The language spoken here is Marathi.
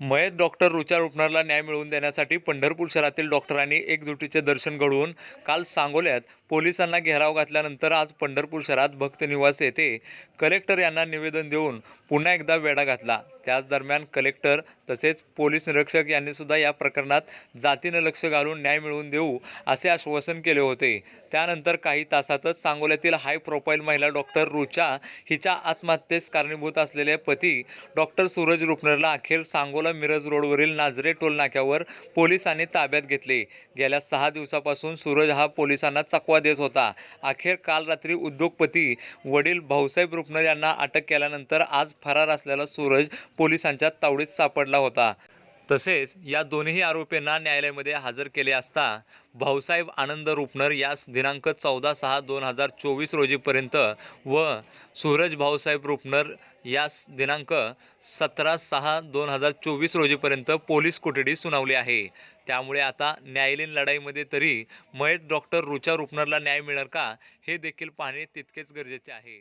मयत डॉक्टर रुचा रुग्णाला न्याय मिळवून देण्यासाठी पंढरपूर शहरातील डॉक्टरांनी एकजुटीचे दर्शन घडवून काल सांगोल्यात पोलिसांना घेराव घातल्यानंतर आज पंढरपूर शहरात भक्त निवास येथे कलेक्टर यांना निवेदन देऊन पुन्हा एकदा वेढा घातला. त्याच दरम्यान कलेक्टर तसेच पोलीस निरीक्षक यांनी सुद्धा या प्रकरणात जातीनं लक्ष घालून न्याय मिळवून देऊ असे आश्वासन केले होते. त्यानंतर काही तासातच सांगोल्यातील हाय प्रोफाईल महिला डॉक्टर रुचा हिच्या आत्महत्येस कारणीभूत असलेले पती डॉक्टर सूरज रुपनरला अखेर सांगोला मिरज रोडवरील नाझरे टोल नाक्यावर पोलिसांनी ताब्यात घेतले. गेल्या सहा दिवसापासून सूरज हा पोलिसांना चकवा देत होता. अखेर काल रात्री उद्योगपती वडील भाऊसाहेब रुपनर यांना अटक केल्यानंतर आज फरार असलेला सूरज पोलिसांच्या तावडीत सापडला होता. तसेच या दोन्ही आरोपींना न्यायालयामध्ये हजर केले असता भाऊसाहेब आनंद रुपनर यास दिनांक चौदा सहा दोन हजार चोवीस रोजीपर्यंत व सूरज भाऊसाहेब रुपनर यास दिनांक सतरा सहा दोन हजार चोवीस रोजीपर्यंत पोलीस कोठडी सुनावली आहे. त्यामुळे आता न्यायालयीन लढाईमध्ये तरी मयत डॉक्टर रुचा रुपनरला न्याय मिळणार का हे देखील पाहणे तितकेच गरजेचे आहे.